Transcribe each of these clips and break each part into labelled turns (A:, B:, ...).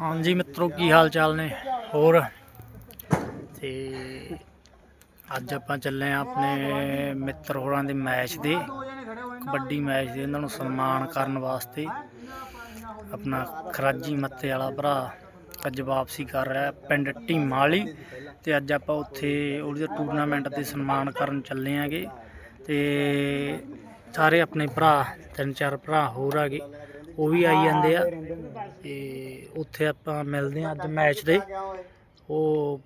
A: ਹਾਂਜੀ, ਮਿੱਤਰੋ, ਕੀ ਹਾਲ ਚਾਲ ਨੇ? ਹੋਰ? ਤੇ ਅੱਜ ਆਪਾਂ ਚੱਲੇ ਆ ਆਪਣੇ ਮਿੱਤਰ ਹੋਰਾਂ ਦੇ ਮੈਚ ਦੇ, ਕਬੱਡੀ ਮੈਚ ਦੇ ਉਹਨਾਂ ਨੂੰ ਸਨਮਾਨ ਕਰਨ ਵਾਸਤੇ। ਆਪਣਾ ਖਰਾਜੀ ਮੱਤੇ ਵਾਲਾ ਭਰਾ ਅੱਜ ਵਾਪਸੀ ਕਰ ਰਿਹਾ ਪਿੰਡ ਢੀਮਾਂ ਵਾਲੀ ਤੇ ਅੱਜ ਆਪਾਂ ਉੱਥੇ ਉਹਦੇ ਟੂਰਨਾਮੈਂਟ ਦੇ ਸਨਮਾਨ ਕਰਨ ਚੱਲੇ ਆਂਗੇ। ਤੇ ਸਾਰੇ ਆਪਣੇ ਭਰਾ, ਤਿੰਨ ਚਾਰ ਭਰਾ ਹੋਰ ਆਗੇ। ਉਹ ਵੀ ਆਈ ਜਾਂਦੇ ਆ। ਤੇ ਉੱਥੇ ਆਪਾਂ ਮਿਲਦੇ ਆ ਅੱਜ ਮੈਚ ਦੇ। ਉਹ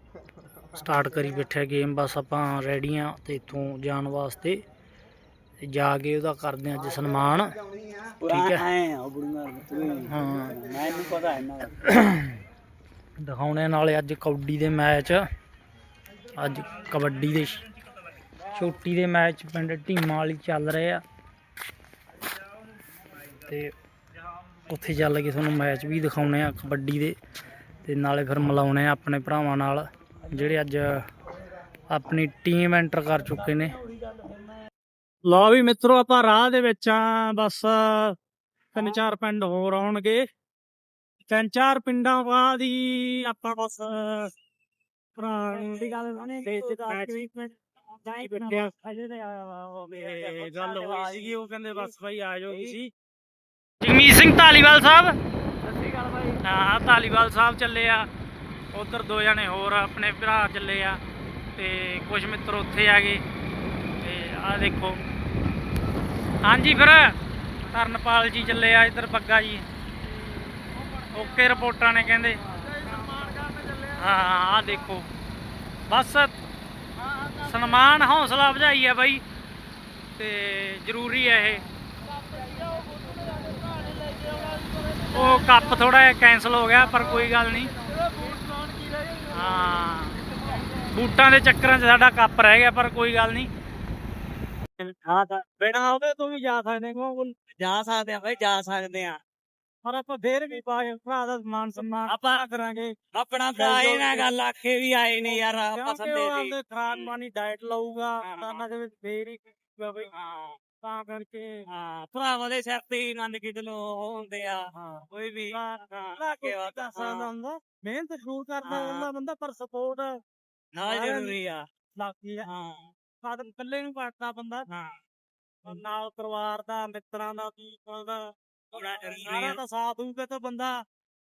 A: ਸਟਾਰਟ ਕਰੀ ਬੈਠਿਆ ਗੇਮ ਬਸ ਆਪਾਂ ਰੈਡੀ ਆ ਤੇ ਇੱਥੋਂ ਜਾਣ ਵਾਸਤੇ। ਤੇ ਜਾ ਕੇ ਉਹਦਾ ਕਰਦੇ ਆ ਅੱਜ ਸਨਮਾਨ। ਠੀਕ ਹੈ। ਹਾਂ
B: ਮੈਨੂੰ ਪਤਾ ਹੈ ਨਾ
A: ਦਿਖਾਉਣੇ ਨਾਲੇ ਅੱਜ ਕਬੱਡੀ ਦੇ ਮੈਚ। ਅੱਜ ਕਬੱਡੀ ਦੇ ਛੋਟੀ ਦੇ ਮੈਚ ਪਿੰਡ ਢੀਮਾਂ ਵਾਲੀ ਚੱਲ ਰਹੇ ਆ। ਤੇ ਉੱਥੇ ਚੱਲ ਕੇ ਤੁਹਾਨੂੰ ਮੈਚ ਵੀ ਦਿਖਾਉਣੇ ਆ ਕਬੱਡੀ ਦੇ ਤੇ ਨਾਲੇ ਫਿਰ ਮਿਲਾਉਣੇ ਆ ਆਪਣੇ ਭਰਾਵਾਂ ਨਾਲ ਜਿਹੜੇ ਅੱਜ ਆਪਣੀ ਟੀਮ ਐਂਟਰ ਕਰ ਚੁੱਕੇ ਨੇ। ਲਓ ਵੀ ਮਿੱਤਰੋ ਆਪਾਂ ਰਾਹ ਦੇ ਵਿੱਚ ਆ ਬਸ ਤਿੰਨ ਚਾਰ ਪਿੰਡ ਹੋਰ ਆਉਣਗੇ। ਤਿੰਨ ਚਾਰ ਪਿੰਡਾਂ ਬਾਅਦ ਹੀ ਆਪਾਂ ਬਸ ਪੁਰਾਣੀ ਗੱਲ ਦੇ ਤੇ ਗੱਲ ਹੋਈ ਸੀਗੀ ਉਹ ਕਹਿੰਦੇ ਬਸ ਭਾਈ ਆ ਜਾਓ ਤੁਸੀਂ। ਜਗਮੀਤ ਸਿੰਘ ਧਾਲੀਵਾਲ ਸਾਹਿਬ। ਸਤਿ ਅਕਾਲ ਭਾਈ। ਹਾਂ ਧਾਲੀਵਾਲ ਸਾਹਿਬ ਚੱਲੇ ਆ। ਉਧਰ ਦੋ ਜਣੇ ਹੋਰ ਆਪਣੇ ਭਰਾ ਚੱਲੇ ਆ ਤੇ ਕੁਝ ਮਿੱਤਰ ਉੱਥੇ ਆ ਗਏ ਤੇ ਆਹ ਦੇਖੋ। ਹਾਂਜੀ ਫਿਰ ਕਰਨਪਾਲ ਜੀ ਚੱਲੇ ਆ ਇੱਧਰ ਬੱਗਾ ਜੀ। ਓਕੇ ਰਿਪੋਰਟਾਂ ਨੇ ਕਹਿੰਦੇ। ਹਾਂ ਆ ਦੇਖੋ। ਬਸ ਸਨਮਾਨ ਹੌਸਲਾ ਵਧਾਈ ਹੈ ਬਾਈ ਤੇ ਜ਼ਰੂਰੀ ਹੈ ਇਹ। ਕੱਪ ਥੋੜਾ ਜਿਹਾ ਕੈਨਸਲ ਹੋ ਗਿਆ ਪਰ ਕੋਈ ਗੱਲ ਨਹੀਂ। ਹਾਂ। ਬੂਟਾਂ ਦੇ ਚੱਕਰਾਂ 'ਚ ਸਾਡਾ ਕੱਪ ਰਹਿ ਗਿਆ ਪਰ ਕੋਈ ਗੱਲ ਨਹੀਂ।
B: ਹਾਂ ਤਾਂ
A: ਬਿਨਾ ਉਹਦੇ ਤੋਂ ਵੀ ਜਾ ਸਕਦੇ ਕੋ
B: ਜਾ ਸਕਦੇ ਆ ਭਾਈ ਜਾ ਸਕਦੇ ਆ।
A: ਪਰ ਆਪਾਂ ਫੇਰ ਵੀ ਪਾਏ ਭਰਾ ਦਾ ਸਨਮਾਨ ਸਨਮਾਨ
B: ਆਪਾਂ
A: ਕਰਾਂਗੇ।
B: ਆਪਣਾ ਭਰਾ ਇਹ ਨਾ ਗੱਲ ਆਖੇ ਵੀ ਆਏ ਨੇ ਯਾਰ ਆਪਾਂ
A: ਕਿਉਂਕਿ
B: ਸੰਦੇ
A: ਉਹ
B: ਦੀ।
A: ਖਰਾਕ ਮਾਨੀ ਡਾਈਟ ਲਊਗਾ। ਤਾਂ ਦੇ ਵਿੱਚ ਫੇਰ ਹੀ ਹੋਊਗਾ ਬਈ
B: ਹਾਂ।
A: ਤਾਂ ਕਰਕੇ
B: ਹਾਂ ਭਰਾਵਾਂ ਦੇ ਸਿਰ ਤੇ ਆਨੰਦ ਕਿਦਲੋ ਹੁੰਦੇ ਆ
A: ਹਾਂ
B: ਕੋਈ ਵੀ
A: ਲਾ ਕੇ ਵਾਦਾ ਸਾਦਾ ਹੁੰਦਾ ਮਿਹਨਤ ਜ਼ਰੂਰ ਕਰਦਾ। ਹੁੰਦਾ ਬੰਦਾ ਪਰ ਸਪੋਰਟ
B: ਨਾ ਜ਼ਰੂਰੀ ਆ।
A: ਲੱਗਦੀ ਹੈ
B: ਹਾਂ।
A: ਸਾਧਨ ਇਕੱਲੇ ਨੂੰ ਪੜਦਾ ਬੰਦਾ।
B: ਹਾਂ।
A: ਨਾਲ ਪਰਿਵਾਰ ਦਾ ਮਿੱਤਰਾਂ ਦਾ ਦੋਸਤਾਂ ਦਾ
B: ਹੋਣਾ ਜ਼ਰੂਰੀ
A: ਸਾਰਾ
B: ਆ
A: ਦਾ ਸਾਥ ਹੋਊਗਾ ਤਾਂ ਬੰਦਾ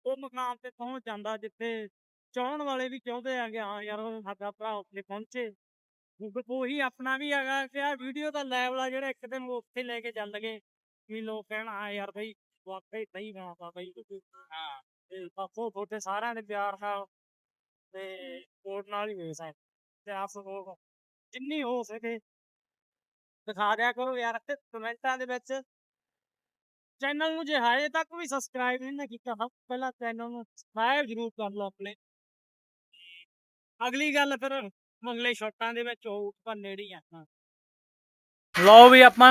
A: ਉਹ ਮੁਕਾਮ ਤੇ ਪਹੁੰਚ ਜਾਂਦਾ ਜਿੱਥੇ ਚਾਹਣ ਵਾਲੇ ਵੀ ਚਾਹੁੰਦੇ ਆ ਕਿ ਹਾਂ ਯਾਰ ਸਾਡਾ ਭਰਾ ਉੱਥੇ ਪਹੁੰਚੇ। ਉਹ- ਉਹੀ ਆਪਣਾ ਵੀ ਹੈਗਾ ਕਿ ਆ ਵੀਡੀਓ ਦਾ ਲੈਵਲ ਆ ਜਿਹੜਾ ਇੱਕ ਦਿਨ ਉਹ ਉੱਥੇ ਲੈ ਕੇ ਚੱਲ ਗਏ। ਵੀ ਲੋਕ ਕਹਿਣ ਆ ਯਾਰ ਬਈ, ਵਾਕਈ ਸਹੀ ਬਣਾਤਾ ਬਈ
B: ਹਾਂ,
A: ਤੇ ਬਾਪੂ ਤੁਹਾਡੇ ਸਾਰਿਆਂ ਦੇ ਪਿਆਰ ਨਾਲ ਤੇ ਸਪੋਰਟ ਨਾਲ ਹੀ ਹੋਏ ਸਾਰੇ ਤੇ ਆਪ ਸਪੋਰਟ ਜਿੰਨੀ ਹੋ ਸਕੇ ਦਿਖਾ ਦਿਆ ਕਰੋ ਯਾਰ, ਕਮੈਂਟਾਂ ਦੇ ਵਿੱਚ। ਚੈਨਲ ਨੂੰ ਜੇ ਹਾਲੇ ਤੱਕ ਵੀ ਸਬਸਕ੍ਰਾਈਬ ਨਹੀਂ ਨਾ ਕੀਤਾ, ਸਭ ਪਹਿਲਾਂ ਚੈਨਲ ਨੂੰ ਸਬਸਕ੍ਰਾਈਬ ਜ਼ਰੂਰ ਕਰ ਲਓ ਆਪਣੇ। ਅਗਲੀ ਗੱਲ ਫਿਰ ਅਗਲੇ ਸ਼ਾਟਾਂ ਦੇ ਵਿੱਚ ਹੋਊ ਪਰ ਨੇੜੇ ਹੀ। ਆ ਲਓ ਵੀ ਆਪਾਂ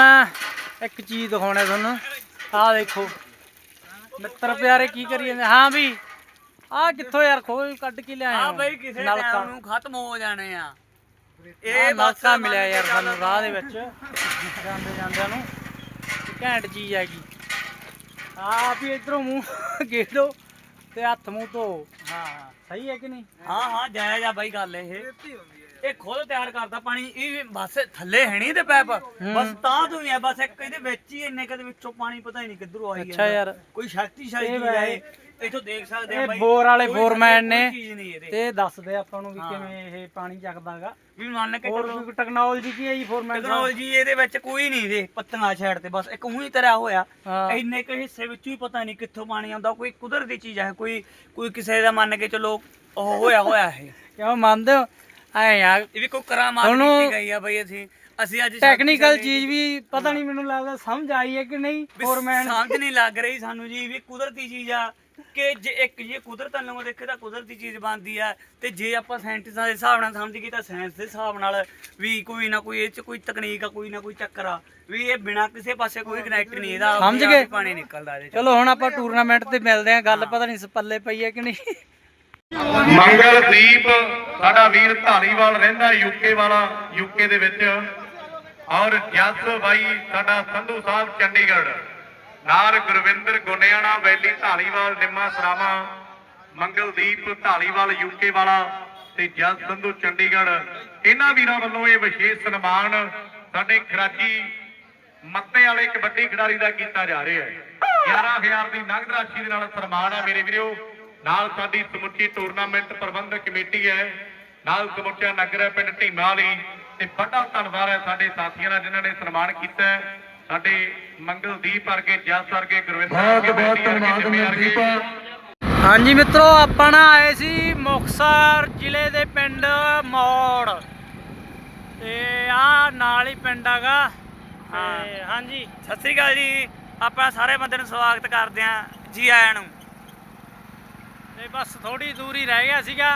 A: ਇੱਕ ਚੀਜ਼ ਦਿਖਾਉਣਾ ਤੁਹਾਨੂੰ। ਆਹ ਦੇਖੋ। ਮਿੱਤਰ ਪਿਆਰੇ ਕੀ ਕਰੀ ਜਾਂਦੇ? ਹਾਂ ਵੀ ਆਹ ਕਿੱਥੋਂ ਯਾਰ ਖੋਲ ਕੱਢ ਕੇ ਲਿਆਏ
B: ਆ?
A: ਹੋ?
B: ਬਈ ਕਿਸੇ। ਟਾਈਮ ਨੂੰ ਖਤਮ ਹੋ ਜਾਣੇ ਆ।
A: ਇਹ
B: ਮੰਨ
A: ਮਿਲਿਆ ਯਾਰ ਸਾਨੂੰ ਰਾਹ ਦੇ ਵਿੱਚ। ਜਾਂਦੇ ਜਾਂਦਿਆਂ ਨੂੰ ਘੈਂਟ ਚੀਜ਼ ਹੈਗੀ। ਆ ਵੀ ਇਧਰੋਂ ਮੂੰਹ ਗੇੜੋ ਤੇ ਹੱਥ ਮੂੰਹ ਧੋ। ਹਾਂ। ਸਹੀ ਹੈ ਕਿ ਨਹੀਂ?
B: ਹਾਂ ਹਾਂ ਜਾਇਜ਼ ਆ ਬਾਈ ਗੱਲ ਇਹ। ਇਹ ਖੁਦ ਤਿਆਰ ਕਰਦਾ ਪਾਣੀ ਇਹ ਬਸ ਥੱਲੇ ਹੈ ਨਹੀਂ ਤੇ ਪੈਪ। ਬਸ ਤਾਂ ਤੋਂ ਹੀ ਬਸ ਇੱਕ ਇਹਦੇ ਵਿੱਚ ਹੀ ਇੰਨੇ ਕਦੇ ਵਿੱਚੋਂ ਪਾਣੀ ਪਤਾ ਹੀ ਨਹੀਂ ਕਿੱਧਰੋਂ ਆਈ
A: ਅੱਛਾ ਯਾਰ।
B: ਕੋਈ ਸ਼ਕਤੀਸ਼ਾਲੀ ਚੀਜ਼ ਹੈ। ਇੱਥੋਂ ਦੇਖ ਸਕਦੇ ਆ ਬਾਈ।
A: ਬੋਰ ਵਾਲੇ ਫੋਰਮੈਨ ਨੇ। ਤੇ ਦੱਸਦੇ ਆਪਾਂ ਨੂੰ ਵੀ। ਕਿਵੇਂ ਇਹ ਪਾਣੀ ਚੱਕਦਾਗਾ।
B: ਵੀ ਮੰਨ ਕੇ ਚਲੋ।
A: ਟੈਕਨੋਲੋਜੀ ਕੀ ਹੈ ਜੀ ਫੋਰਮੈਨ
B: ਟੈਕਨੋਲੋਜੀ ਇਹਦੇ ਵਿੱਚ ਕੋਈ ਨਹੀਂ ਦੇ ਪੱਤੀਆਂ ਛੇੜ ਤੇ ਬਸ ਇੱਕ ਉਹੀ ਤਰ੍ਹਾਂ ਹੋਇਆ। ਇੰਨੇ ਕੁ ਹਿੱਸੇ ਵਿੱਚੋਂ ਹੀ ਪਤਾ ਨਹੀਂ ਕਿੱਥੋਂ ਪਾਣੀ ਆਉਂਦਾ ਕੋਈ ਕੁਦਰਤੀ ਚੀਜ਼ ਹੈ ਕੋਈ ਕੋਈ ਕਿਸੇ ਦਾ ਮੰਨ ਕੇ ਚਲੋ ਉਹ ਹੋਇਆ ਹੋਇਆ ਹੈ
A: ਕਿਉਂ ਮੰਨਦੇ ਹੋ? ਐ ਯਾਰ।
B: ਇਹ ਵੀ ਕੋਈ ਕਰਾਮਾਤ
A: ਤੁਹਾਨੂੰ
B: ਕੀਤੀ ਗਈ ਆ ਬਈ ਅਸੀਂ। ਅਸੀਂ ਅੱਜ
A: ਟੈਕਨੀਕਲ ਚੀਜ਼ ਵੀ ਪਤਾ ਨਹੀਂ ਮੈਨੂੰ ਲੱਗਦਾ ਸਮਝ ਆਈ ਹੈ ਕਿ ਨਹੀਂ ਫੋਰਮੈਨ
B: ਸਮਝ ਨਹੀਂ ਲੱਗ ਰਹੀ ਸਾਨੂੰ ਜੀ ਵੀ ਕੁਦਰਤੀ ਚੀਜ਼ ਆ ਕਿ ਜੇ ਇੱਕ ਜੇ ਕੁਦਰਤ ਨੂੰ ਦੇਖੇ ਤਾਂ ਕੁਦਰਤੀ ਚੀਜ਼ ਬਣਦੀ ਆ ਤੇ ਜੇ ਆਪਾਂ ਸਾਇੰਟਿਸਟਾਂ ਦੇ ਹਿਸਾਬ ਨਾਲ ਸਮਝੀਏ ਤਾਂ ਸਾਇੰਸ ਦੇ ਹਿਸਾਬ ਨਾਲ ਵੀ ਕੋਈ ਨਾ ਕੋਈ ਇਹ ਚ ਕੋਈ ਤਕਨੀਕ ਆ ਕੋਈ ਨਾ ਕੋਈ ਚੱਕਰ ਆ ਵੀ ਇਹ ਬਿਨਾ ਕਿਸੇ ਪਾਸੇ ਕੋਈ ਕਨੈਕਟ ਨਹੀਂ ਇਹਦਾ
A: ਸਮਝ
B: ਆਪਣੇ ਆਪ
A: ਗਏ?
B: ਪਾਣੀ ਨਿਕਲਦਾ ਇਹਦੇ ਚ।
A: ਚਲੋ ਹੁਣ ਆਪਾਂ ਟੂਰਨਾਮੈਂਟ ਤੇ ਮਿਲਦੇ ਆਂ ਗੱਲ ਪਤਾ ਨਹੀਂ ਪੱਲੇ ਪਈ ਹੈ ਕਿ ਨਹੀਂ।
C: ਮੰਗਲਦੀਪ, ਸਾਡਾ ਵੀਰ ਧਾਲੀਵਾਲ ਰਹਿੰਦਾ ਯੂਕੇ ਵਾਲਾ ਯੂਕੇ ਦੇ ਵਿੱਚ। ਔਰ ਜਸ ਬਾਈ, ਸਾਡਾ ਸੰਧੂ ਸਾਹਿਬ, ਚੰਡੀਗੜ੍ਹ। ਨਾਲ ਗੁਰਵਿੰਦਰ ਗੁਨਿਆਣਾ ਵੈਲੀ ਢਾਲੀਵਾਲ ਨਿੰਮਾ ਸਰਾਵਾ, ਮੰਗਲਦੀਪ ਧਾਲੀਵਾਲ ਯੂਕੇ ਵਾਲਾ ਤੇ ਜਸ ਸੰਧੂ ਚੰਡੀਗੜ੍ਹ। ਇਹਨਾਂ ਵੀਰਾਂ ਵੱਲੋਂ ਇਹ ਵਿਸ਼ੇਸ਼ ਸਨਮਾਨ ਸਾਡੇ ਖਰਾਜੀ ਮੱਤੇ ਵਾਲੇ ਕਬੱਡੀ ਖਿਡਾਰੀ ਦਾ ਕੀਤਾ ਜਾ ਰਿਹਾ ਹੈ। 11000 ਦੀ ਨਗਦ ਰਾਸ਼ੀ ਦੇ ਨਾਲ ਸਨਮਾਨ ਆ ਮੇਰੇ ਵੀਰੋ। ਨਾਲ ਸਾਡੀ ਸਮੁੱਚੀ ਟੂਰਨਾਮੈਂਟ ਪ੍ਰਬੰਧਕ ਕਮੇਟੀ ਹੈ ਨਾਲ ਸਮੁੱਚਾ ਨਗਰ ਹੈ ਪਿੰਡ ਢੀਮਾ ਵਾਲੀ। ਤੇ ਵੱਡਾ ਧੰਨਵਾਦ ਹੈ ਸਾਡੇ ਸਾਥੀਆਂ ਦਾ ਜਿਨ੍ਹਾਂ ਨੇ ਸਨਮਾਨ ਕੀਤਾ ਹੈ। ਸਾਡੇ ਮੰਗਲਦੀਪ ਵਰਗੇ ਜਸ ਵਰਗੇ ਗੁਰਵਿੰਦਰ ਵਰਗੇ ਬਹੁਤ ਧੰਨਵਾਦ ਮਨਦੀਪ
D: ਹਾਂਜੀ ਮਿੱਤਰੋ ਆਪਾਂ ਨਾ ਆਏ ਸੀ ਮੁਕਤਸਰ ਜ਼ਿਲ੍ਹੇ ਦੇ ਪਿੰਡ ਮੌੜ। ਤੇ ਆ ਨਾਲ ਹੀ ਪਿੰਡ ਹੈਗਾ। ਹਾਂਜੀ।
B: ਸਤਿ ਸ੍ਰੀ ਅਕਾਲ ਜੀ। ਆਪਾਂ ਸਾਰੇ ਬੰਦੇ ਨੂੰ ਸਵਾਗਤ ਕਰਦੇ ਆਂ ਜੀ ਆਇਆਂ ਨੂੰ।
D: ਤੇ ਬਸ ਥੋੜੀ ਦੂਰ ਰਹਿ ਗਿਆ ਸੀਗਾ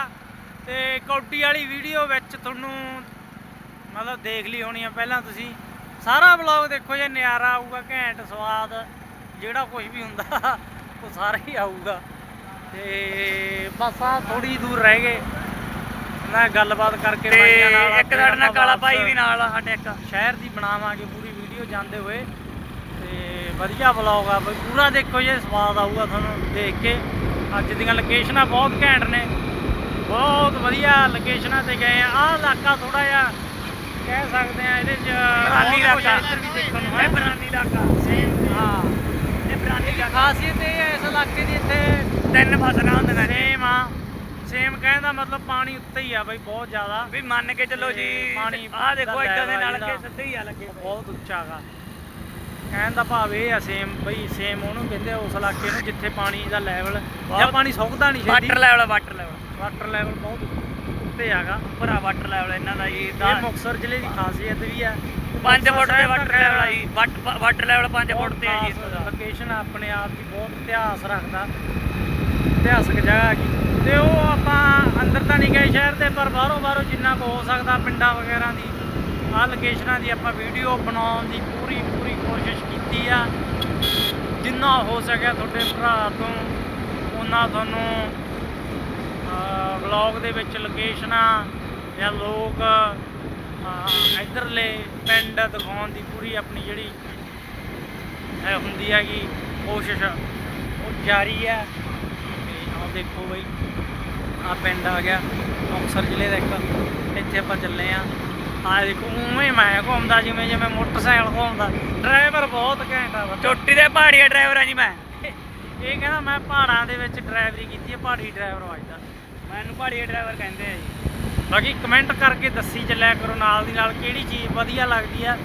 D: ਤੇ ਕੌਡੀ ਵਾਲੀ ਵੀਡੀਓ ਵਿੱਚ ਤੁਹਾਨੂੰ ਮਤਲਬ ਦੇਖ ਲਈ ਹੋਣੀ ਆ ਪਹਿਲਾਂ ਤੁਸੀਂ। ਸਾਰਾ ਵਲੌਗ ਦੇਖੋ ਜੇ ਨਿਆਰਾ ਆਊਗਾ ਘੈਂਟ ਸਵਾਦ ਜਿਹੜਾ ਕੁਝ ਵੀ ਹੁੰਦਾ ਉਹ ਸਾਰਾ ਹੀ ਆਊਗਾ। ਤੇ ਬਸ ਆ ਥੋੜੀ ਦੂਰ ਰਹਿ ਗਏ। ਮੈਂ ਗੱਲਬਾਤ ਕਰਕੇ ਬਾਈਆਂ ਨਾਲ
B: ਇੱਕ ਸਾਡੇ ਨਾਲ ਕਾਲਾ ਭਾਈ ਵੀ ਨਾਲ ਆ ਸਾਡੇ ਇੱਕ।
D: ਸ਼ਹਿਰ ਦੀ ਬਣਾਵਾਂਗੇ ਪੂਰੀ ਵੀਡੀਓ ਜਾਂਦੇ ਹੋਏ। ਤੇ ਵਧੀਆ ਵਲੌਗ ਆ ਬਈ ਪੂਰਾ ਦੇਖੋ ਜੇ ਸਵਾਦ ਆਊਗਾ ਤੁਹਾਨੂੰ ਦੇਖ ਕੇ। ਅੱਜ ਦੀਆਂ ਲੋਕੇਸ਼ਨਾਂ ਬਹੁਤ ਘੈਂਟ ਨੇ। ਬਹੁਤ ਵਧੀਆ ਲੋਕੇਸ਼ਨਾਂ ਤੇ ਗਏ ਆ। ਆਹ ਇਲਾਕਾ ਥੋੜਾ ਜਿਹਾ ਕਹਿ ਸਕਦੇ ਆ ਇਹਦੇ ਚ
B: ਬਰਾਨੀ ਇਲਾਕਾ
D: ਇੱਧਰ ਵੀ ਦੇਖਣ ਨੂੰ
B: ਇਹ
D: ਹੈ
B: ਬਰਾਨੀ ਇਲਾਕਾ। ਸੇਮ
D: ਹਾਂ।
B: ਇਹ ਬਰਾਨੀ ਇਲਾਕਾ।
D: ਖਾਸੀਅਤ ਇਹ ਹੈ ਇਸ ਇਲਾਕੇ ਦੀ ਇੱਥੇ
B: ਤਿੰਨ ਫਸਲਾਂ ਹੁੰਦੀਆਂ ਨੇ।
D: ਸੇਮ ਆ। ਸੇਮ ਕਹਿਣ ਦਾ ਮਤਲਬ ਪਾਣੀ ਉੱਤੇ ਹੀ ਆ ਬਈ ਬਹੁਤ ਜ਼ਿਆਦਾ।
B: ਵੀ ਮੰਨ ਕੇ ਚੱਲੋ ਜੀ
D: ਪਾਣੀ
B: ਆਹ ਦੇਖੋ
D: ਦਾ
B: ਇੱਦਾਂ ਦੇ ਨਾਲ ਕੇ ਸਿੱਧੇ ਹੀ ਆ ਲੱਗੇ
D: ਬਹੁਤ ਉੱਚਾ ਗਾ। ਕਹਿਣ ਦਾ ਭਾਵ ਇਹ ਆ ਸੇਮ ਬਈ ਸੇਮ ਉਹਨੂੰ ਕਹਿੰਦੇ ਆ ਉਸ ਇਲਾਕੇ ਨੂੰ ਜਿੱਥੇ ਪਾਣੀ ਦਾ ਲੈਵਲ ਜਾਂ ਪਾਣੀ ਸੁੱਕਦਾ ਨਹੀਂ
B: water level water level
D: water level ਬਹੁਤ ਉੱਤੇ ਹੈਗਾ।
B: ਭਰਾ ਵਾਟਰ ਲੈਵਲ ਇਹਨਾਂ ਦਾ ਜੀ
D: ਇਹ ਮੁਕਤਸਰ ਜ਼ਿਲ੍ਹੇ ਦੀ ਖਾਸੀਅਤ ਵੀ ਆ।
B: 5 ਫੁੱਟ ਦੇ ਵਾਟਰ ਲੈਵਲ ਆ ਜੀ। ਵਾਟਰ ਲੈਵਲ 5 ਫੁੱਟ ਤੇ ਆ ਜੀ
D: ਲੋਕੇਸ਼ਨ ਆਪਣੇ ਆਪ ਦੀ ਬਹੁਤ ਇਤਿਹਾਸ ਰੱਖਦਾ। ਇਤਿਹਾਸਕ ਜਗ੍ਹਾ ਹੈਗੀ ਤੇ ਉਹ ਆਪਾਂ ਅੰਦਰ ਤਾਂ ਨਹੀਂ ਗਏ ਸ਼ਹਿਰ ਦੇ ਪਰ ਬਾਹਰੋਂ ਬਾਹਰੋਂ ਜਿੰਨਾ ਕੁ ਹੋ ਸਕਦਾ ਪਿੰਡਾਂ ਵਗੈਰਾ ਦੀ ਆਹ ਲੋਕੇਸ਼ਨਾਂ ਦੀ ਆਪਾਂ ਵੀਡੀਓ ਬਣਾਉਣ ਦੀ ਪੂਰੀ ਪੂਰੀ ਕੋਸ਼ਿਸ਼ ਕੀਤੀ ਆ। ਜਿੰਨਾ ਹੋ ਸਕਿਆ ਤੁਹਾਡੇ ਭਰਾ ਤੋਂ ਉਹਨਾਂ ਤੁਹਾਨੂੰ ਵਲੌਗ ਦੇ ਵਿੱਚ ਲੋਕੇਸ਼ਨਾਂ ਜਾਂ ਲੋਕ ਅਹ, ਇੱਧਰਲੇ ਪਿੰਡ ਦਿਖਾਉਣ ਦੀ ਪੂਰੀ ਆਪਣੀ ਜਿਹੜੀ ਹੈ ਹੁੰਦੀ ਹੈਗੀ ਕੋਸ਼ਿਸ਼ ਉਹ ਜਾਰੀ ਹੈ ਤੇ ਆਹ ਦੇਖੋ ਬਈ ਆ ਪਿੰਡ ਆ ਗਿਆ ਮੁਕਤਸਰ ਜ਼ਿਲ੍ਹੇ ਦਾ ਇੱਕ ਇੱਥੇ ਆਪਾਂ ਚੱਲੇ ਆ। ਆ ਦੇਖੋ ਉਵੇਂ ਮੈਂ ਘੁੰਮਦਾ ਜਿਵੇਂ ਜਿਵੇਂ ਮੋਟਰਸਾਈਕਲ ਘੁੰਮਦਾ। ਡਰਾਈਵਰ ਬਹੁਤ ਘੈਂਟ ਆ।
B: ਚੋਟੀ ਦੇ ਪਹਾੜੀਆ ਡਰਾਈਵਰ ਆ ਜੀ ਮੈਂ।
D: ਇਹ ਕਹਿੰਦਾ ਮੈਂ ਪਹਾੜਾਂ ਦੇ ਵਿੱਚ ਡਰਾਈਵਰੀ ਕੀਤੀ ਹੈ ਪਹਾੜੀ ਡਰਾਈਵਰ ਵੱਜਦਾ
B: ਮੈਨੂੰ ਪਹਾੜੀਆ ਡਰਾਈਵਰ ਕਹਿੰਦੇ ਆ ਜੀ।
D: ਬਾਕੀ ਕਮੈਂਟ ਕਰਕੇ ਦੱਸੀ ਚੱਲਿਆ ਕਰੋ ਨਾਲ ਦੀ ਨਾਲ ਕਿਹੜੀ ਚੀਜ਼ ਵਧੀਆ ਲੱਗਦੀ ਆ।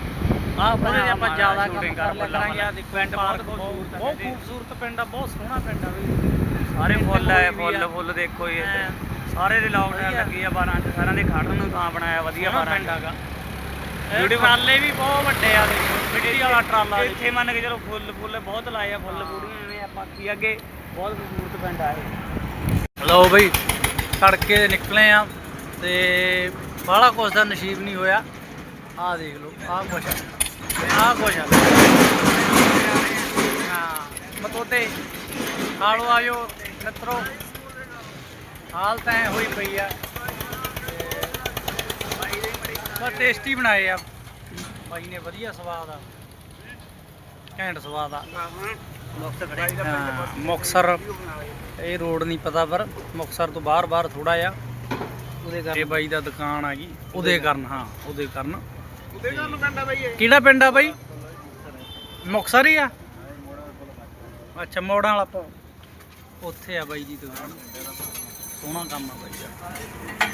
B: ਆਹ
D: ਆਪਾਂ ਜ਼ਿਆਦਾ ਕਰ ਕਰਾਂਗੇ ਆ ਦੇਖੋ
B: ਪਿੰਡ ਬਹੁਤ ਖੂਬਸੂਰਤ
D: ਬਹੁਤ ਖੂਬਸੂਰਤ ਪਿੰਡ ਆ ਬਹੁਤ ਸੋਹਣਾ ਪਿੰਡ ਆ ਵੀ।
B: ਸਾਰੇ ਫੁੱਲ
D: ਵੀ
B: ਫੁੱਲ
D: ਆ।
B: ਫੁੱਲ ਦੇਖੋ
D: ਐਂ
B: ਸਾਰੇ ਦੇ ਲੋਕ
D: ਵਧੀਆ।
B: ਲੱਗੀ ਆ 12 ਚ ਸਾਰਿਆਂ ਦੇ ਖੜਨ ਨੂੰ ਥਾਂ ਬਣਾਇਆ ਵਧੀਆ 12
D: ਪਿੰਡ ਹੈਗਾ। ਇਹ। ਟਰਾਲੇ ਵੀ ਬਹੁਤ ਵੱਡੇ ਆ ਦੇਖੋ ਮਿੱਟੀ ਵਾਲਾ ਟਰਾਲਾ।
B: ਇੱਥੇ ਮੰਨ ਕੇ ਚਲੋ ਫੁੱਲ ਫੁੱਲ ਬਹੁਤ ਲਾਏ ਆ ਫੁੱਲ ਬੂੜੀਆਂ ਨੇ ਆਪਾਂ ਕੀ ਅੱਗੇ ਬਹੁਤ ਖੂਬਸੂਰਤ ਪਿੰਡ ਆ ਇਹ।
D: ਲਓ ਬਈ ਤੜਕੇ ਨਿਕਲੇ ਆ ਤੇ ਬਾਹਲਾ ਕੁਛ ਦਾ ਨਸੀਬ ਨਹੀਂ ਹੋਇਆ। ਆਹ ਦੇਖ ਲਓ ਆਹ ਕੁਛ ਆ। ਕੁਛ ਆ। ਹਾਂ ਮਤੋਤੇ ਖਾਲੋ ਆਇਓ ਮਿੱਤਰੋ। ਹਾਲਤ ਐ ਹੋਈ ਪਈ ਆ। ਬਹੁਤ ਟੇਸਟੀ ਬਣਾਏ ਆ। ਬਾਈ ਨੇ ਵਧੀਆ ਸਵਾਦ ਆ। ਘੈਂਟ ਸਵਾਦ ਆ। ਹਾਂ, ਮੁਕਤਸਰ। ਇਹ ਰੋਡ ਨਹੀਂ ਪਤਾ ਪਰ ਮੁਕਤਸਰ ਤੋਂ ਬਾਹਰ ਬਾਹਰ ਥੋੜਾ ਆ ਉਹਦੇ ਕਾਰਨ। ਇਹ ਬਾਈ ਦਾ ਦੁਕਾਨ ਆ ਗਈ ਉਹਦੇ ਕਾਰਨ ਹਾਂ ਉਹਦੇ ਕਾਰਨ।
C: ਉਹਦੇ ਨਾਲ ਪਿੰਡ ਆ ਬਈ ਇਹ।
D: ਕਿਹੜਾ ਪਿੰਡ ਆ ਬਾਈ? ਮੁਕਤਸਰ ਹੀ ਆ? ਅੱਛਾ ਮੋੜਾਂ ਵਾਲਾ ਪ- ਉੱਥੇ ਆ ਬਾਈ ਦੀ ਦੁਕਾਨ। ਸੋਹਣਾ ਕੰਮ ਆ ਬਾਈ ਦਾ